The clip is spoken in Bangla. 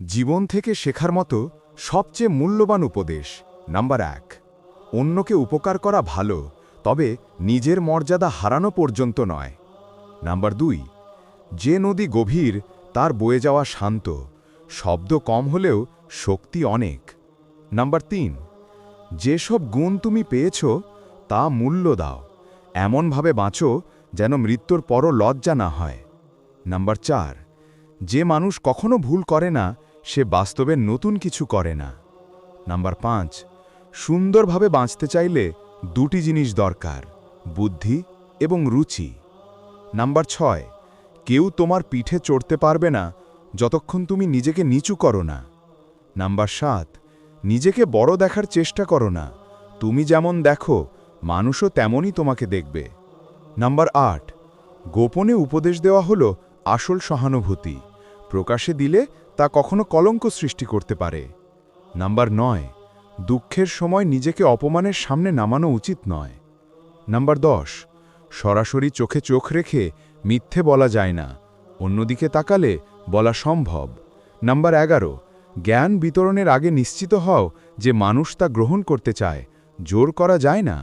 জীবন থেকে শেখার মতো সবচেয়ে মূল্যবান উপদেশ। নাম্বার এক, অন্যকে উপকার করা ভালো, তবে নিজের মর্যাদা হারানো পর্যন্ত নয়। নাম্বার দুই, যে নদী গভীর, তার বয়ে যাওয়া শান্ত, শব্দ কম হলেও শক্তি অনেক। নাম্বার তিন, যেসব গুণ তুমি পেয়েছ, তা মূল্য দাও, এমনভাবে বাঁচো যেন মৃত্যুর পরও লজ্জা না হয়। নাম্বার চার, যে মানুষ কখনো ভুল করে না সে বাস্তবে নতুন কিছু করে না। নাম্বার পাঁচ, সুন্দরভাবে বাঁচতে চাইলে দুটি জিনিস দরকার, বুদ্ধি এবং রুচি। নাম্বার ছয়, কেউ তোমার পিঠে চড়তে পারবে না যতক্ষণ তুমি নিজেকে নিচু করো না। নাম্বার সাত, নিজেকে বড় দেখার চেষ্টা করো না। তুমি যেমন দেখো, মানুষও তেমনই তোমাকে দেখবে। নাম্বার আট, গোপনে উপদেশ দেওয়া হলো আসল সহানুভূতি। প্রকাশে দিলে তা কখনো কলঙ্ক সৃষ্টি করতে পারে। নাম্বার নয়, দুঃখের সময় নিজেকে অপমানের সামনে নামানো উচিত নয়। নাম্বার দশ, সরাসরি চোখে চোখ রেখে মিথ্যে বলা যায় না, অন্যদিকে তাকালে বলা সম্ভব। নাম্বার এগারো, জ্ঞান বিতরণের আগে নিশ্চিত হও যে মানুষ তা গ্রহণ করতে চায়, জোর করা যায় না।